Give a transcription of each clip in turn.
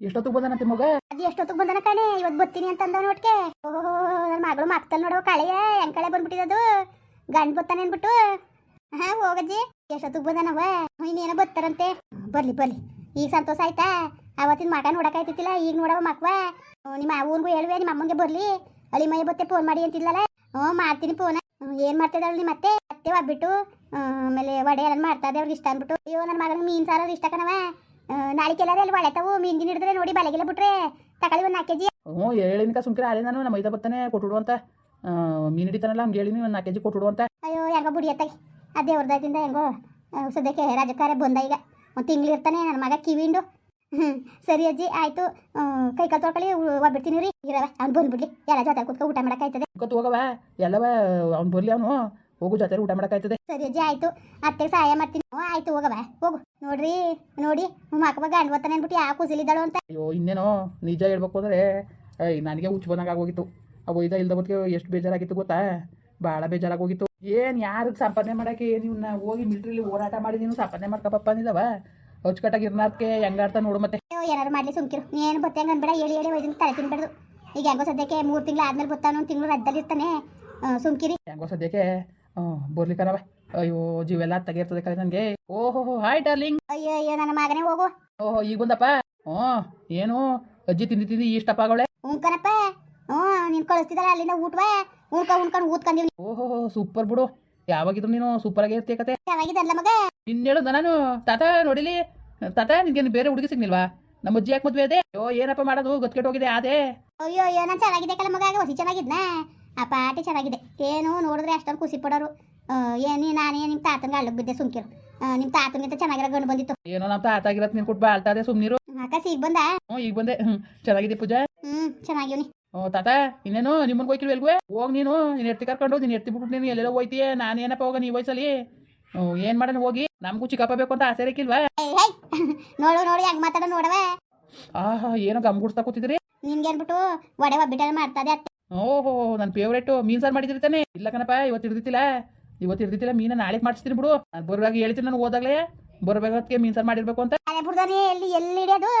ಎಷ್ಟೊತ್ತಿಗೆ ಬಂದನಂತೆ ಮಗ? ಅದು ಎಷ್ಟೊತ್ತಿಗೆ ಬಂದನ ಕಣೆ? ಇವತ್ತು ಬರ್ತೀನಿ ಅಂತ ಅಂದ ನೋಡ್ಕೆ ಓಹೋ ನನ್ನ ಮಗಳು ಮಕ್ತಲ್ ನೋಡೋ ಕಳೆಯ ಹೆಂಗ್ ಕಳೆ ಬಂದ್ಬಿಟ್ಟಿದದು ಗಂಡ್ ಬತ್ತಾನೆ ಅನ್ಬಿಟ್ಟು ಹಾ, ಹೋಗಜ್ಜಿ. ಎಷ್ಟೊತ್ತಿಗೆ ಬಂದನವ ಇನ್ನೇನೋ ಬರ್ತಾರಂತೆ. ಬರ್ಲಿ ಬರ್ಲಿ. ಈಗ ಸಂತೋಷ ಆಯ್ತಾ? ಅವತ್ತಿನ ಮಗ ನೋಡಕ್ಕಾಯ್ತಿತ್ತಿಲ್ಲ ಈಗ ನೋಡವ ಮಕ್ವ. ನಿಮ್ಮ ಅವನ್ಗೂ ಹೇಳುವೆ, ನಿಮ್ಮ ಅಮ್ಮಂಗೆ ಬರ್ಲಿ. ಅಲ್ಲಿ ಮೈ ಬತ್ತೆ ಫೋನ್ ಮಾಡಿ ಅಂತಿಲ್ಲಲ್ಲ ಹ್ಞೂ ಮಾಡ್ತೀನಿ ಫೋನ್ ಏನು ಮಾಡ್ತಿದ್ದಾಳು ನಿಮ್ಮ ಮತ್ತೆ? ಮತ್ತೆ ಒಬ್ಬಿಟ್ಟು. ಆಮೇಲೆ ವಡೆ ಎಲ್ಲ ಮಾಡ್ತಾ ಇದೆ, ಅವ್ರಿಗೆ ಇಷ್ಟ ಅಂದ್ಬಿಟ್ಟು. ಅಯ್ಯೋ ನನ್ನ ಮಗನಿಗೆ ಮೀನು ಸಾರು ಇಷ್ಟ ಕಣವ. ನಾಳೆ ಕೆಲವೇ ಅಲ್ಲಿ ಒಳೆತಾವು ಮೀನ್ ಗಿನ್ ಹಿಡಿದ್ರೆ ನೋಡಿ ಬಲೆಗೆಲ್ಲ ಬಿಟ್ರೆ ತಗೊಳ್ಳಿ ಒಂದು ನಾಲ್ಕು ಕೆ ಜಿ ಹ್ಞೂ ಹೇಳಿನಿಕ ಸುಮ್ಕಿರ ಆಲೆ ನಾನು ನಮ್ಮ ಮೈದ ಬತ್ತಾನೆ ಕೊಟ್ಬಿಡು ಅಂತ ಮೀನು ಹಿಡಿತಾನಲ್ಲ ಹಂಗೆ ಹೇಳಿನಿ ಒಂದು ನಾಲ್ಕು ಕೆ ಜಿ ಕೊಟ್ಬಿಡು ಅಂತ ಅಯ್ಯೋ ಹೆಂಗೋ ಬುಡಿಯತ್ತಾಗಿ ಆ ಹೊರ್ದಾಯ್ತಿಂದ ಹೆಂಗೋ ಸದ್ಯಕ್ಕೆ ರಾಜಕಾರ ಬಂದ ಈಗ. ಒಂದು ತಿಂಗಳು ಇರ್ತಾನೆ ನನ್ನ ಮಗ ಕಿವಿಂಡು ಹ್ಞೂ ಸರಿ ಅಜ್ಜಿ ಆಯಿತು. ಕೈ ಕಾಲು ತೊಳ್ಕೊಳ್ಳಿ ಒಬ್ಬಿಡ್ತೀನಿ ರೀ. ಇರವ ಅವ್ನು ಬಂದ್ಬಿಡ್ಲಿ ಎಲ್ಲ ಜೊತೆ ಕೂತ್ಕೊ ಊಟ ಮಾಡೋಕ್ಕಾಯ್ತದೆ. ಗೊತ್ತು ಹೋಗವ ಎಲ್ಲವ ಅವ್ನು ಬರ್ಲಿ ಅವನು. ಹೋಗು ಜೊತೆ ಊಟ ಮಾಡೋಕ್ಕಾಯ್ತದೆ ಸರಿ ಅಜ್ಜಿ ಆಯ್ತು. ಅತ್ತೆ ಸಹಾಯ ಮಾಡ್ತೀನಿ. ಆಯ್ತು ಆಯಿತು ಹೋಗವ ಹೋಗು. ನೋಡ್ರಿ ನೋಡಿ ಮಕ್ಕ ಗಂಡ ಬರ್ತಾನೆ ಅಂದ್ಬಿಟ್ಟು ಯಾವ ಕುಸಿಲಿದ್ದಾಳು ಅಂತ. ಅಯ್ಯೋ ಇನ್ನೇನೋ ನಿಜ ಹೇಳ್ಬೇಕು ಅಂದರೆ ನನಗೆ ಹುಚ್ಚು ಬಂದಂಗೆ ಆಗೋಗಿತ್ತು. ಅವು ಇದ ಇಲ್ದ ಬತ್ತಿಗೆ ಎಷ್ಟು ಬೇಜಾರಾಗಿತ್ತು ಗೊತ್ತಾ? ಭಾಳ ಬೇಜಾರಾಗೋಗಿತ್ತು. ಏನು ಯಾರಿಗೆ ಸಂಪಾದನೆ ಮಾಡೋಕ್ಕೆ? ನೀವು ಹೋಗಿ ಮಿಲ್ಟ್ರಿಲಿ ಹೋರಾಟ ಮಾಡಿ ನೀನು ಸಂಪಾದನೆ ಮಾಡ್ಕೊಪಪ್ಪ ಅಂದಿದ್ದಾವ. ಅಚ್ಚುಕಟ್ಟಾಗಿ ಇರ್ನಾರ್ಕೆ ಹೆಂಗಾಡ್ತಾ ನೋಡು ಮತ್ತೆ. ಅಯ್ಯೋ ಏನಾರು ಮಾಡಲಿ ಸುಮ್ಕಿರು. ಏನು ಬತ್ತೆ ಹಂಗೆ ಅನ್ಬೇಡ. ಹೇಳಿ ಹೇಳಿ ಒಯ್ದು ತಲೆ ತಿನ್ಬೇಡ್ದು. ಈಗ ಹೆಂಗೋ ಸದ್ಯಕ್ಕೆ ಮೂರು ತಿಂಗಳು ಆದ್ಮೇಲೆ ಬರ್ತಾನೆ ಒಂದು ತಿಂಗಳು ರದ್ದಲ್ಲಿ ಇರ್ತಾನೆ. ಆ, ಸುಮ್ಕಿರಿ. ಹೆಂಗೋ ಸದ್ಯಕ್ಕೆ ಬರ್ಲಿಕ್ಕನವ ಅಯ್ಯೋ ಜೀವೆಲ್ಲ ತೆಗಿರ್ತದೆ ಕರೆ ನನಗೆ. ಓಹೋ ಹಾಯ್ ಡಾರ್ಲಿಂಗ್. ಅಯ್ಯೋ ಅಯ್ಯೋ ನನ್ನ ಮಗನೇ ಹೋಗು. ಓಹೋ ಈಗ ಬಂದಪ್ಪ. ಹ್ಞೂ ಏನು? ಅಜ್ಜಿ ತಿಂದು ತಿಂದು ಇಷ್ಟಪ್ಪ ಆಗೋಳೆ ಉಂಕನಪ್ಪ ಹ್ಞೂ ನೀನು ಕಳಿಸ್ತಿದ್ದಲ್ಲ ಅಲ್ಲಿಂದ ಊಟವೇ? ಉಣ್ಕ ಉಣ್ಕೊಂಡು ಊದ್ಕೊಂಡಿವಿ ಓಹೋ ಸೂಪರ್ ಬಿಡು. ಯಾವಾಗಿದ್ರು ನೀನು ಸೂಪರಾಗಿ ಇರ್ತೀಯ ಕತೆ? ಚೆನ್ನಾಗಿದ್ದಲ್ಲ ಮಗ? ನಿನ್ನ ಹೇಳುದ ನಾನು? ತಾತ ನೋಡಿಲಿ? ತಾತ ನಿನ್ಗೇನು ಬೇರೆ ಹುಡುಗಿ ಸಿಗ್ನಿಲ್ವಾ ನಮ್ಮ ಅಜ್ಜಿ ಯಾಕೆ ಮದ್ವೆ ಅದೇ ಅಯ್ಯೋ ಏನಪ್ಪ ಮಾಡೋದು? ಗೊತ್ಕೆಟ್ಟು ಹೋಗಿದೆ ಅದೇ ಅಯ್ಯೋ ಅಯ್ಯೋ ನಾನು ಚೆನ್ನಾಗಿದೆ ಕಲ ಮಗ ಹೊಸಿ ಚೆನ್ನಾಗಿದ್ನ? ಆ ಪಾಟಿ ಚೆನ್ನಾಗಿದೆ. ಏನು ನೋಡಿದ್ರೆ ಅಷ್ಟೊಂದು ಖುಷಿ ಪಡೋರು. ಏನು ನಾನೇ ನಿಮ್ಮ ತಾತನ ಅಳ್ಳಕ್ಕೆ ಬಿದ್ದೆ ಸುಮ್ಕಿರು. ನಿಮ್ಮ ತಾತನಿಂದ ಚೆನ್ನಾಗಿರೋ ಗಂಡು ಬಂದಿತ್ತು. ಏನೋ ನಮ್ಮ ತಾತ ಆಗಿರತ್ ನೀನು ಕೊಟ್ಟು ಬಾಳ್ತಾ ಇದೆ ಸುಮ್ನಿರು. ಅಕ್ಕ ಈಗ ಬಂದ? ಹ್ಞೂ ಈಗ ಬಂದೆ. ಹ್ಞೂ ಚೆನ್ನಾಗಿದೆ ಪೂಜಾ. ಹ್ಞೂ ಚೆನ್ನಾಗಿವ್ನಿ. ಓ ತಾತ ಇನ್ನೇನು ನಿಮ್ಮನ್ ಹೋಯ್ಕಿಲ್ವ ಎಲ್ಗುವೆ ಹೋಗಿ ನೀನು ನೀನು ಎತ್ತಿ ಕರ್ಕೊಂಡು ನೀನು ಎತ್ತಿ ಬಿಟ್ಟು ನೀನು ಎಲ್ಲೆಲ್ಲ ಹೋಯ್ತೀಯ? ನಾನು ಏನಪ್ಪ ಹೋಗ ನೀ ವಯಸ್ಸಲ್ಲಿ? ಓ ಏನು ಮಾಡೋಣ ಹೋಗಿ? ನಮಗೂ ಚಿಕ್ಕಪ್ಪ ಬೇಕು ಅಂತ ಆಸೆ ಇರಕ್ಕಿಲ್ವಾ ನೋಡು ನೋಡಿ ಹೆಂಗ್ ಮಾತಾಡೋ ನೋಡವೆ ಆಹಾ ಏನೋ ಗಮ್ ಗುಡ್ಸ್ತಾ ಕೂತಿದ್ರಿ? ನಿನ್ಗೆ ಅನ್ಬಿಟ್ಟು ಒಡೆ ಒಬ್ಬಿಟ್ಟಲ್ಲಿ ಮಾಡ್ತದೆ ಅತ್ತೆ ಓಹೋ ನನ್ನ ಫೇವ್ರೇಟು ಮೀನ್ ಸಾರು ಮಾಡಿದಿರ್ತಾನೆ ಇಲ್ಲ ಕಣಪ್ಪ ಇವತ್ತು ಹಿಡ್ದಿತ್ತಿಲ್ಲ ಇವತ್ತು ಹಿಡ್ದಿತ್ತಿಲ್ಲ ಮೀನ ನಾಳೆ ಮಾಡಿಸ್ತೀನಿ ಬಿಡು. ನಾನು ಬರುವಾಗ ಹೇಳ್ತೀನಿ ನಾನು ಹೋದಾಗಲೇ. ಬರ್ಬೇಕಾದಕ್ಕೆ ಮೀನ್ ಸಾರು ಮಾಡಿರ್ಬೇಕು ಅಂತ. ಅದೇ ಬಿಡ್ದಾನೆ ಎಲ್ಲಿ ಎಲ್ಲಿ ಹಿಡಿಯೋದು?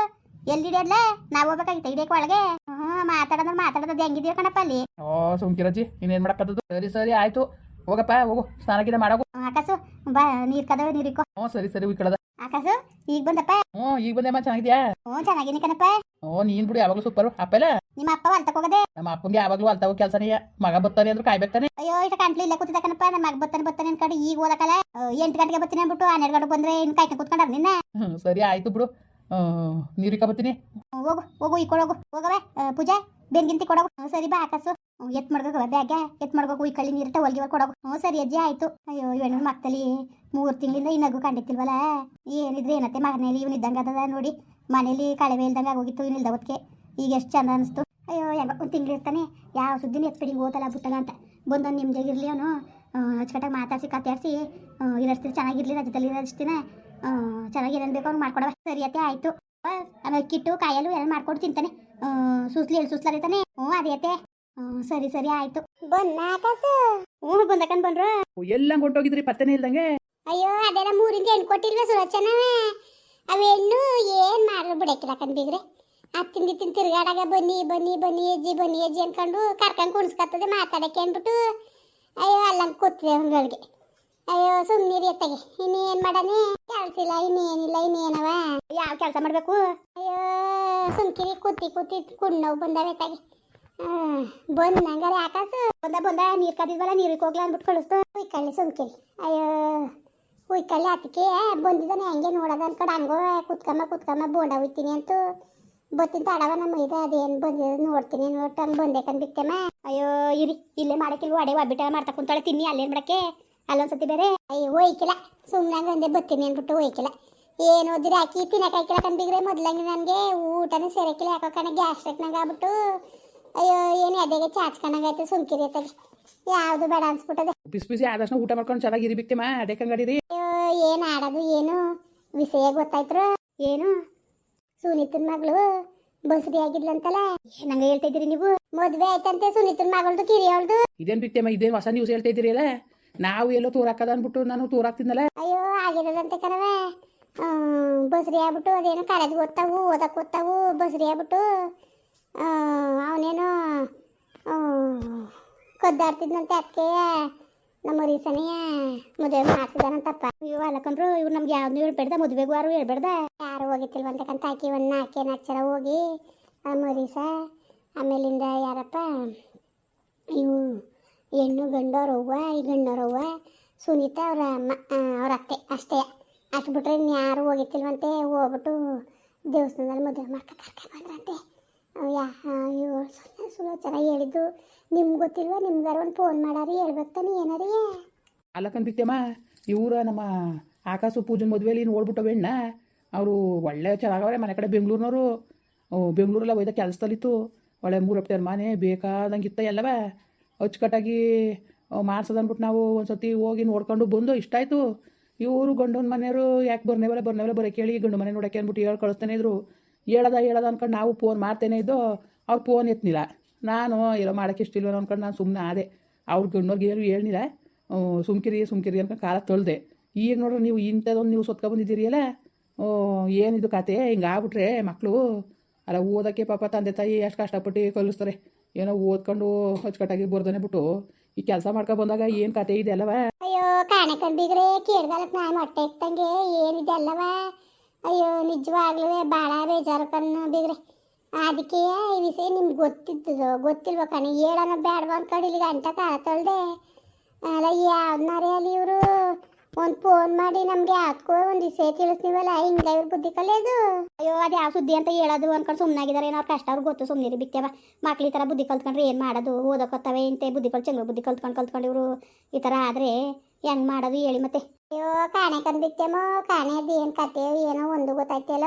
ಎಲ್ಲಿ ಹಿಡಿಯೋದ್ಲ? ನಾವು ಹೋಗ್ಬೇಕಾಗಿತ್ತು ಹಿಡಿಯಕ್ಕೆ ಒಳಗೆ. ಹ್ಞೂ ಮಾತಾಡೋದ್ರೆ ಮಾತಾಡೋದು ಹೆಂಗಿದೀಯ ಕಣಪ್ಪ ಅಲ್ಲಿ. ಓ ಸುಮ್ಕಿರಜ್ಜಿ ಇನ್ನೇನು ಮಾಡಕ್ಕದ್ದು ಸರಿ ಸರಿ ಆಯ್ತು. ಹೋಗಪ್ಪ ಹೋಗು. ಸ್ನಾನ ಮಾಡೋಗು. ಆಕಾಸು ಬಾ ನೀರ್ ಕದವ ನೀರಿಕ್ಕೋ ಹ್ಞೂ ಸರಿ ಸರಿ ಉಯ್ಕಳದ ಆಕಾಸು ಈಗ ಬಂದಪ್ಪ? ಹ್ಞೂ ಈಗ ಬಂದೆಮ್ಮ ಚೆನ್ನಾಗಿದ್ಯಾ? ಹ್ಞೂ ಚೆನ್ನಾಗಿನಿ ಕಣಪ್ಪ. ಓ ನೀನ್ ಬಿಡು ಯಾವಾಗಲೂ ಸೂಪರ್ ಅಪ್ಪಲ್ಲ? ನಿಮ್ಮ ಅಪ್ಪ ಅಲ್ತಕ್ ಹೋಗದೆ? ನಮ್ಮ ಅಪ್ಪಂಗೆ ಯಾವಾಗಲೂ ಅಲ್ತಾವ ಕೆಲಸನೇ. ಮಗ ಬರ್ತಾನೆ ಅಂದ್ರೆ ಕಾಯ್ಬೇಕಾನೆ ಅಯ್ಯೋ ಇಷ್ಟ ಕಂಟ್ಲಿ ಇಲ್ಲ ಕೂತಿದ್ದ ಕಣಪ್ಪ. ನಮ್ಮ ಮಗ ಬರ್ತಾನೆ ಬರ್ತಾನೆ ಅನ್ಕೊಂಡು ಈಗ ಓದಕಲ್ಲ. ಎಂಟು ಗಂಟೆಗೆ ಬರ್ತೀನಿ ಅಂದ್ಬಿಟ್ಟು ಹನ್ನೆರಡು ಗಂಟೆ ಬಂದ್ರೆ ಇನ್ ಕಾಯ್ಕ ಕೂತ್ಕೊಂಡಾರ ನಿನ್ನ? ಹ್ಞೂ ಸರಿ ಆಯ್ತು ಬಿಡು. ನೀರಿಕ ಬರ್ತೀನಿ. ಹೋಗು ಹೋಗು ಈ ಕೊಡೋಗು ಹೋಗವ ಪೂಜಾ ಬೆನ್ಗಿಂತಿ ಕೊಡೋಗು. ಸರಿ ಬಾ ಹ್ಞೂ, ಎತ್ ಮಾಡ್ಬೇಕು ಬ್ಯಾಗ ಎತ್ ಮಾಡ್ಬೇಕು ಈ ಕಳ್ಳಿ ನೀರಿಟ್ಟ ಹೊಲ್ ಕೊಡಬೇಕು ಹ್ಞೂ ಸರಿ ಅಜ್ಜಿ ಆಯ್ತು. ಅಯ್ಯೋ ಇವನು ಮಕ್ಕಳಿ ಮೂರು ತಿಂಗಳಿಂದ ಇನ್ನಗೂ ಕಂಡಿತ್ತಿಲ್ವಲ್ಲ ಏನಿದ್ರೆ ಏನತ್ತೆ ಮಗನೇಲಿ ಇವ್ನು ಇದ್ದಂಗೆ ಅದ ನೋಡಿ. ಮನೇಲಿ ಕಳೆವೆ ಇಲ್ದಂಗೆ ಆಗೋಗಿತ್ತು ಇವ್ನು ಇಲ್ದ ಹೊತ್ತಿಗೆ ಈಗ ಎಷ್ಟು ಚಂದ ಅನಿಸ್ತು. ಅಯ್ಯೋ ಹೆಂಗ ಒಂದು ತಿಂಗಳು ಇರ್ತಾನೆ. ಯಾವ ಸುದ್ದಿನ ಎತ್ಬಿಡಿ ಓದಲ್ಲ ಬಿಟ್ಟಲ್ಲ ಅಂತ. ಬಂದು ನಿಮ್ದಾಗಿರ್ಲಿ ಅವನು. ಅಚ್ಚುಕಟ್ಟಾಗಿ ಮಾತಾಡ್ಸಿ ಕತ್ತಾಡ್ಸಿ ಇರಷ್ಟು ಚೆನ್ನಾಗಿರ್ಲಿ ರಜದಲ್ಲಿ ಇರೋಷ್ಟು ದಿನ ಆ, ಚೆನ್ನಾಗಿ ಏನೇನು ಬೇಕು ಅವ್ನು ಮಾಡ್ಕೊಡವ. ಸರಿ ಅತ್ತೆ ಆಯ್ತು. ಆಮೇಲೆ ಕಿಟ್ಟು ಕಾಯಲು ಎಲ್ಲ ಮಾಡ್ಕೊಂಡು ತಿಂತಾನೆ. ಸುಸ್ಲಿ ಎಲ್ಲಿ ಸುಸ್ಲಾರಿತಾನೆ ಹ್ಞೂ ಅದೇ ಸರಿ ಸರಿ ಆಯ್ತು. ಬನ್ನಾಕಸು ಹ್ಞೂ ಬಂದಕನ್ ಬಂದ್ರು ಎಲ್ಲ ಹೊಂಟೋಗಿದ್ರಿ ಪತ್ತೆನೇ ಇಲ್ದಂಗೆ? ಅಯ್ಯೋ ಅದೆಲ್ಲ ಮೂರಿಂದ ಹೆಣ್ ಕೊಟ್ಟಿಲ್ವ ಸುರಚನವೇ ಅವು ಹೆಣ್ಣು ಏನು ಮಾಡ್ರು ಬಿಡಕ್ಕಿಲ್ಲ ಕಂದಿದ್ರೆ ಅತ್ತಿಂದ ತಿಂದು ತಿರ್ಗಾಡಾಗ ಬನ್ನಿ ಬನ್ನಿ ಬನ್ನಿ ಅಜ್ಜಿ ಬನ್ನಿ ಅಜ್ಜಿ ಅನ್ಕೊಂಡು ಕರ್ಕೊಂಡು ಕುಣಿಸ್ಕತ್ತದೆ ಮಾತಾಡಕ್ಕೆ ಅಂದ್ಬಿಟ್ಟು ಅಯ್ಯೋ ಅಲ್ಲಂಗೆ ಕೂತಿದೆ ಅವ್ಗಳಿಗೆ ಅಯ್ಯೋ ಸುಮ್ಮನೆ ಎತ್ತಗೆ. ಇನ್ನೇನು ಮಾಡನೆ ಕೆಲಸ ಇಲ್ಲ ಇನ್ನೇನಿಲ್ಲ ಇನ್ನೇನವ? ಯಾವ ಕೆಲಸ ಮಾಡಬೇಕು? ಅಯ್ಯೋ ಸುಮ್ಕಿರಿ ಕೂತಿ ಕೂತಿ ಕುಣ್ಣವು ಬಂದವೆ ತಾಗಿ ಬಂದ ನಂಗಾರ ಆಕಾಶ. ಬಂದ ಬಂದ, ನೀರು ಕಾದಿದ್ವಲ್ಲ ನೀರಿಗೆ ಹೋಗ್ಲಾ ಅಂದ್ಬಿಟ್ಟು ಕಳಿಸ್ತು. ಉಯ್ಕಳ್ಳಿ ಸುಮ್ಕಿರಿ ಅಯ್ಯೋ ಉಯ್ಕಳ್ಳಿ ಅದಕ್ಕೆ ಬಂದಿದ್ದಾನೆ, ಹಂಗೆ ನೋಡೋದ ಅನ್ಕೊಂಡು ಹಂಗೋ ಕುತ್ಕಮ್ಮ ಕುತ್ಕಮ್ಮ, ಬೋಂಡ ಉಯ್ತೀನಿ ಅಂತೂ. ಬತ್ತಿನ ತಡವ ನಮ್ಮ ಇದು ಅದೇನು ಬಂದಿರೋದು ನೋಡ್ತೀನಿ ನೋಡ್ತು ಹಂಗೆ ಬಂದೆ ಕಂದಿತ್ತಮ್ಮ ಅಯ್ಯೋ, ಇರಿ, ಇಲ್ಲೇ ಮಾಡಕ್ಕಿಲ್ವ, ಅಡೆ ಒಬ್ಬಿಟ ಮಾಡ್ತಾ ಕುಂತಾಳೆ, ತಿನ್ನಿ ಅಲ್ಲೇನು ಬಿಡಕ್ಕೆ ಅಲ್ಲೊಂದ್ಸತಿ ಬೇರೆ, ಅಯ್ಯೋ ಹೋಯ್ಕಿಲ್ಲ ಸುಮ್ಮನೆ ಅಂದೆ ಬತ್ತೀನಿ ಅಂದ್ಬಿಟ್ಟು ಹೋಯ್ಕಿಲ್ಲ ಏನು ಓದಿರಿ ಹಾಕಿ ತಿನ್ನಕ್ಕಾಯ್ಕಿಲ್ಲ ಕಂಡಿಗ್ರೆ ಮೊದ್ಲಂಗೆ ನನಗೆ ಊಟನೇ ಸೇರಕ್ಕಿಲ್ಲ ಯಾಕೋ ಕಣ ಗ್ಯಾಸ್ಟ್ರಿಕ್ ನಂಗೆ ಆಗ್ಬಿಟ್ಟು. ಅಯ್ಯೋ ಏನು ಎದೆಗೆ ಚಾಚ್ಕೊಂಡಂಗಾಯ್ತು ಸುಮ್ಕಿರಿ ಅತ್ತಾಗೆ. ಯಾವುದು ಬೇಡ ಅನ್ಸ್ಬಿಟ್ಟದೆ. ಬಿಸಿ ಬಿಸಿ ಆದಷ್ಟು ಊಟ ಮಾಡ್ಕೊಂಡು ಚೆನ್ನಾಗಿ ಇರಿಬಿಕ್ತಿಮ್ಮ ಅಡೆಕಂಗಡಿರಿ ಅಯ್ಯೋ ಏನು ಆಡೋದು ಏನು? ವಿಷಯ ಗೊತ್ತಾಯ್ತು ಏನು? ಸುನೀತನ ಮಗಳು ಬಸರಿ ಆಗಿದ್ಲಂತಲ್ಲ ನಂಗೆ ಹೇಳ್ತಾ ಇದ್ದೀರಿ ನೀವು? ಮದ್ವೆ ಆಯ್ತಂತೆ ಸುನೀತನ ಮಗಳದು ಕಿರಿಯವಳ್ದು ಇದೇನು ಮಾ ಇದೇನ್ ಹೊಸ ನ್ಯೂಸ್ ಹೇಳ್ತಾ ಇದ್ದೀರಿ ಅಲ್ಲ? ನಾವು ಎಲ್ಲೋ ತೂರಾಕದ ಅನ್ಬಿಟ್ಟು ನಾನು ತೂರಾಕ್ತಿದ್ನಲ್ಲ? ಅಯ್ಯೋ ಆಗಿರೋದಂತೆ ಕಣವೆ ಬಸರಿ ಆಗ್ಬಿಟ್ಟು ಅದೇನೋ ಕಾಲೇಜ್ಗೆ ಓದ್ತಾವು ಓದಕ್ಕೆ ಓದ್ತಾವು ಬಸರಿ ಆಗ್ಬಿಟ್ಟು ಅವನೇನೋ ಕದ್ದಾಡ್ತಿದ್ನಂತೆ ಅದಕ್ಕೆ ನಮ್ಮ ರೀಸನೆಯ ಮದುವೆ ಮಾಡ್ತಿದ್ದಾನಂತಪ್ಪ. ಇವ್ ಅಲ್ಲಕಂದ್ರು ಇವ್ರು ನಮ್ಗೆ ಯಾವ್ದು ಹೇಳ್ಬೇಡ್ದ, ಮದುವೆಗೂ ಯಾರು ಹೇಳ್ಬೇಡ್ದ? ಯಾರು ಹೋಗಿತ್ತಿಲ್ವಂತಕ್ಕಂತ ಆಕಿ ಒಂದು ನಾಲ್ಕೇನು ನಚ್ಚರ ಹೋಗಿ. ನಮ್ಮ ಮರೀಸ. ಆಮೇಲಿಂದ ಯಾರಪ್ಪ? ಇವು ಹೆಣ್ಣು ಗಂಡವ್ರವ್ವ ಈ ಗಂಡವ್ರವ್ವ ಸುನೀತಾ ಅವರ ಅಮ್ಮ ಅವ್ರ ಅತ್ತೆ, ಅಷ್ಟೇ. ಅಷ್ಟು ಬಿಟ್ರೆ ಇನ್ಯಾರು ಹೋಗಿತ್ತಿಲ್ವಂತೆ, ಹೋಗ್ಬಿಟ್ಟು ದೇವಸ್ಥಾನದಲ್ಲಿ ಮದುವೆ ಮಾಡ್ಕೊ ಕರ್ಕೊಂಡು ಬಂದ್ರಂತೆ ಸುಳ್ಳು ಸುಳ್ಳು ಚೆನ್ನಾಗಿ ಹೇಳಿದ್ದು. ನಿಮ್ಗೆ ಗೊತ್ತಿಲ್ವಾ ನಿಮ್ಗಾರ ಒಂದು ಫೋನ್ ಮಾಡಾರಿ ಹೇಳ್ಬೇಕು ಏನಾರಿ? ನಮ್ಮ ಆಕಾಶ ಪೂಜನ್ ಮದುವೆಲಿ ನೋಡ್ಬಿಟ್ಟವೆಣ್ಣ ಅವರು ಒಳ್ಳೆ ಚೆನ್ನಾಗವ್ರೆ ಮನೆ ಕಡೆ ಬೆಂಗಳೂರಿನವರು. ಬೆಂಗಳೂರೆಲ್ಲ ಒಯ್ದ ಕೆಲಸದಲ್ಲಿತ್ತು. ಒಳ್ಳೆ ಮೂರು ಹಪ್ಟರ್ ಮನೆ ಬೇಕಾದಂಗಿತ್ತ ಎಲ್ಲವ. ಅಚ್ಚುಕಟ್ಟಾಗಿ ಮಾಡ್ಸೋದನ್ಬಿಟ್ಟು ನಾವು ಒಂದು ಸತಿ ಹೋಗಿ ನೋಡ್ಕೊಂಡು ಬಂದು ಇಷ್ಟ ಆಯಿತು. ಇವರು ಗಂಡನ ಮನೆಯವರು ಯಾಕೆ ಬರ್ನೇವಲ್ಲ ಬರ್ನೇವಲ್ಲ ಬರೋ ಕೇಳಿ ಗಂಡು ಮನೆ ನೋಡೋಕೆ ಅಂದ್ಬಿಟ್ಟು ಹೇಳಿ ಕಳಿಸ್ತಾನೆ ಇದ್ರು. ಹೇಳದ ಹೇಳದ ಅಂದ್ಕೊಂಡು ನಾವು ಫೋನ್ ಮಾಡ್ತೇನೆ ಇದ್ದು ಅವ್ರು ಫೋನ್ ಎತ್ತನಿಲ್ಲ ನಾನು ಏನೋ ಮಾಡೋಕ್ಕೆ ಇಷ್ಟಿಲ್ವೋ ಅಂದ್ಕೊಂಡು ನಾನು ಸುಮ್ಮನೆ ಆದೆ. ಅವ್ರ ಗಂಡವ್ರಿಗೆ ಏನು ಹೇಳಿಲ್ಲ ಸುಮ್ಕಿರಿ ಸುಮ್ಕಿರಿ ಅನ್ಕೊಂಡು ಕಾಲ ತೊಳ್ದೆ. ಈಗ ನೋಡ್ರಿ ನೀವು ಇಂಥದ್ದೊಂದು ನೀವು ಸೊತ್ಕೊ ಬಂದಿದ್ದೀರಿಯಲ್ಲ? ಏನಿದು ಕತೆ? ಹಿಂಗೆ ಆಗ್ಬಿಟ್ರೆ ಮಕ್ಕಳು ಅಲ್ಲ ಓದೋಕ್ಕೆ ಪಾಪ ತಂದೆ ತಾಯಿ ಎಷ್ಟು ಕಷ್ಟಪಟ್ಟು ಕಲಿಸ್ತಾರೆ. ಏನೋ ಓದ್ಕೊಂಡು ಅಚ್ಚುಕಟ್ಟಾಗಿ ಬರ್ದನೆ ಬಿಟ್ಟು ಈ ಕೆಲಸ ಮಾಡ್ಕೊ ಬಂದಾಗ ಏನು ಕತೆ ಇದೆ ಅಲ್ಲವಾ ಅಯ್ಯೋ ಕಾಣೆ ಕೇಳ್ದಲ್ಲ ನಾನು ಹೊಟ್ಟೆ ಇತ್ತಂಗೆ ಏನಿದೆ ಅಲ್ಲವ ಅಯ್ಯೋ, ನಿಜವಾಗ್ಲೂ ಭಾಳ ಬೇಜಾರು ಕಣ್ಣು ಬಿಗ್ರೆ. ಅದಕ್ಕೆ ಈ ವಿಷಯ ನಿಮ್ಗೆ ಗೊತ್ತಿದ್ದು ಗೊತ್ತಿಲ್ವ ಕಣ್ಣು ಹೇಳೋಣ ಬೇಡವ ಅಂದ್ಕೊಂಡು ಇಲ್ಲಿ ಗಂಟ ಕಾಲ ತೊಳ್ದೆ. ಅಲ್ಲ ಯಾವ್ದನಾರೇ ಅಲ್ಲಿ ಇವರು? ಒಂದು ಫೋನ್ ಮಾಡಿ ನಮ್ಗೆ ಯಾಕೋ ಒಂದು ವಿಷಯ ತಿಳಿಸ್ತೀವಲ್ಲ ಹಿಂಗೆ ಇವ್ರು ಬುದ್ಧಿ ಕಲಿಯೋದು ಅಯ್ಯೋ, ಅದು ಯಾವ ಸುದ್ದಿ ಅಂತ ಹೇಳೋದು ಅನ್ಕೊಂಡು ಸುಮ್ಮನಾಗಿದ್ದಾರೆ ಏನೋ ಕಷ್ಟ ಅವ್ರು ಗೊತ್ತು ಸುಮ್ಮನಿರಿ ಬಿತ್ತೇವ ಮಕ್ಳು ಈ ಥರ ಬುದ್ಧಿ ಕಲ್ತ್ಕೊಂಡ್ರೆ ಏನು ಮಾಡೋದು? ಓದೋಕೊತ್ತವೆ ಇಂತೆ ಬುದ್ಧಿ ಕಲ್ ಚೆಂಗ್ಳು ಬುದ್ಧಿ ಕಲ್ತ್ಕೊಂಡು ಕಲ್ತ್ಕೊಂಡು ಇವರು ಈ ಥರ ಆದರೆ ಹೆಂಗೆ ಮಾಡೋದು ಹೇಳಿ ಮತ್ತೆ. ಅಯ್ಯೋ, ಕಾಣೆ ಕಂದಿತ್ತೇಮೋ ಕಾಣೆ ಅದು ಏನು ಕತೆ ಏನೋ ಒಂದು ಗೊತ್ತಾಯ್ತಿಲ್ಲ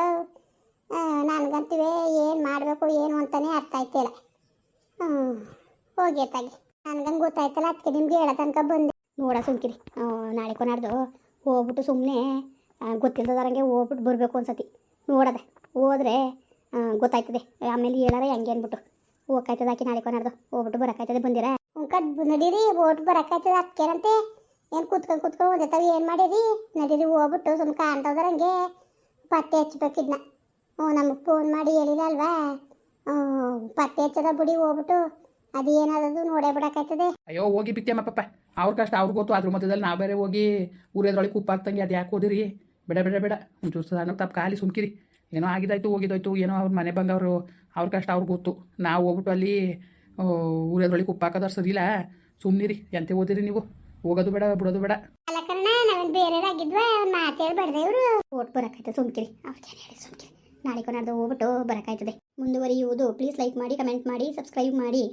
ನನಗಂತೀವಿ ಏನು ಮಾಡಬೇಕು ಏನು ಅಂತಾನೆ ಅರ್ಥ ಆಯ್ತಿಲ್ಲ ಹ್ಞೂ ಹೋಗಿ ತಾಗಿ ನನಗಂಗೆ ಗೊತ್ತಾಯ್ತಲ್ಲ ಅದಕ್ಕೆ ನಿಮ್ಗೆ ಹೇಳೋ ತನಕ ಬಂದೆ. ನೋಡ ಸುಮ್ಕಿರಿ. ನಾಳೆ ಕೊನಾಡ್ದು ಹೋಗ್ಬಿಟ್ಟು ಸುಮ್ಮನೆ ಗೊತ್ತಿಲ್ಲದಾರಂಗೆ ಹೋಗ್ಬಿಟ್ಟು ಬರಬೇಕು ಅನ್ಸತಿ. ನೋಡದ, ಹೋದ್ರೆ ಗೊತ್ತಾಯ್ತದೆ. ಆಮೇಲೆ ಹೇಳಾರ ಹೆಂಗೆ ಅಂದ್ಬಿಟ್ಟು. ಹೋಗ್ಕಾಯ್ತದ ಆಕೆ ನಾಳೆ ಕೊನಾಡ್ದು. ಹೋಗ್ಬಿಟ್ಟು ಬರೋಕ್ಕಾಯ್ತದೆ ಬಂದಿರ? ಉಂಕಡ್ ನಡೀರಿ ಓಟ್ ಬರೋಕ್ಕಾಯ್ತದೆ ಅದಕ್ಕೇನಂತೆ ಏನು ಕೂತ್ಕೊಂಡು ಕುತ್ಕೊಂಡು ಒಂದೇ ಏನು ಮಾಡಿರಿ ನಡೀರಿ, ಹೋಗ್ಬಿಟ್ಟು ಸುಮ್ಮನೆ ಕಾಣ್ತದ್ರ ಹಂಗೆ ಪತ್ತೆ ಹಚ್ಬೇಕಿದ್ನ ಹ್ಞೂ, ನಮಗೆ ಫೋನ್ ಮಾಡಿ ಹೇಳಿದ ಅಲ್ವಾ ಪತ್ತೆ ಹಚ್ಚದ ಬಿಡಿ ಹೋಗ್ಬಿಟ್ಟು ಅದು ಏನಾದದು ನೋಡೇ ಬಿಡಕ್ಕಾಯ್ತದೆ. ಅಯ್ಯೋ, ಹೋಗಿ ಬಿತ್ತೇಮ್ಮ ಅವ್ರ ಕಷ್ಟ ಅವ್ರಿಗೆ ಗೊತ್ತು. ಅದ್ರ ಮಧ್ಯದಲ್ಲಿ ನಾವು ಬೇರೆ ಹೋಗಿ ಊರದ್ರೊಳಗೆ ಕುಪ್ಪಾಕ್ತಂಗೆ ಅದು ಯಾಕೆ ಹೋದಿರಿ? ಬೇಡ ಬೇಡ ಬೇಡ. ಒಂಚೂರು ಸಣ್ಣ ತಪ್ಪು ಖಾಲಿ ಸುಮ್ಕಿರಿ. ಏನೋ ಆಗಿದಾಯ್ತು, ಹೋಗಿದಾಯ್ತು. ಏನೋ ಅವ್ರ ಮನೆ ಬಂಗವರು ಅವ್ರ ಕಷ್ಟ ಅವ್ರಿಗೆ ಗೊತ್ತು. ನಾವು ಹೋಗ್ಬಿಟ್ಟು ಅಲ್ಲಿ ಊರದ್ರೊಳಗೆ ಕುಪ್ಪಾಕೋದ್ರೆ ಸರಿಲ್ಲ ಸುಮ್ಮನಿರಿ ಎಂತೆ ಓದಿರಿ ನೀವು? ಹೋಗೋದು ಬೇಡ, ಬಿಡೋದು ಬೇಡ. ಮಾತು ಹೇಳ್ಬಾರ್ದೆ, ಇವರು. ನಾಳೆ ಹೋಗ್ಬಿಟ್ಟು ಬರಕಾಯ್ತದೆ ಮುಂದುವರಿಯುವುದು. ಪ್ಲೀಸ್ ಲೈಕ್ ಮಾಡಿ ಕಮೆಂಟ್ ಮಾಡಿ ಸಬ್ಸ್ಕ್ರೈಬ್ ಮಾಡಿ.